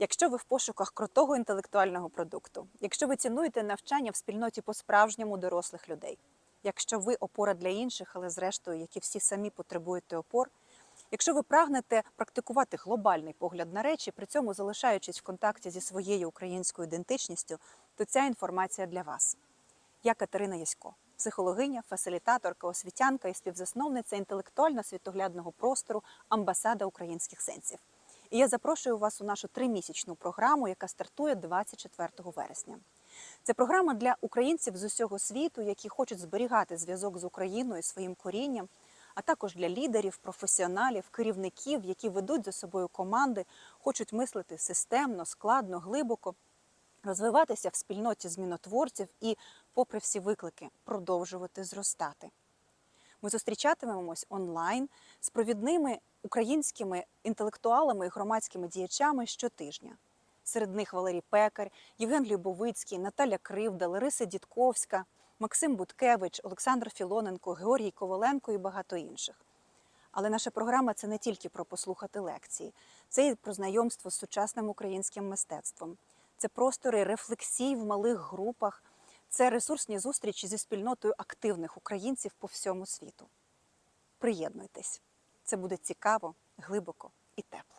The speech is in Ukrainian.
Якщо ви в пошуках крутого інтелектуального продукту, якщо ви цінуєте навчання в спільноті по-справжньому дорослих людей, якщо ви опора для інших, але зрештою, як і всі самі потребуєте опор, якщо ви прагнете практикувати глобальний погляд на речі, при цьому залишаючись в контакті зі своєю українською ідентичністю, то ця інформація для вас. Я Катерина Ясько, психологиня, фасилітаторка, освітянка і співзасновниця інтелектуально-світоглядного простору Амбасада українських сенсів. І я запрошую вас у нашу тримісячну програму, яка стартує 24 вересня. Це програма для українців з усього світу, які хочуть зберігати зв'язок з Україною своїм корінням, а також для лідерів, професіоналів, керівників, які ведуть за собою команди, хочуть мислити системно, складно, глибоко, розвиватися в спільноті змінотворців і, попри всі виклики, продовжувати зростати. Ми зустрічатимемось онлайн з провідними українськими інтелектуалами і громадськими діячами щотижня. Серед них Валерій Пекар, Євген Любовицький, Наталя Кривда, Лариса Дідковська, Максим Буткевич, Олександр Філоненко, Георгій Коваленко і багато інших. Але наша програма це не тільки про послухати лекції, це і про знайомство з сучасним українським мистецтвом. Це простори рефлексій в малих групах, це ресурсні зустрічі зі спільнотою активних українців по всьому світу. Приєднуйтесь, це буде цікаво, глибоко і тепло.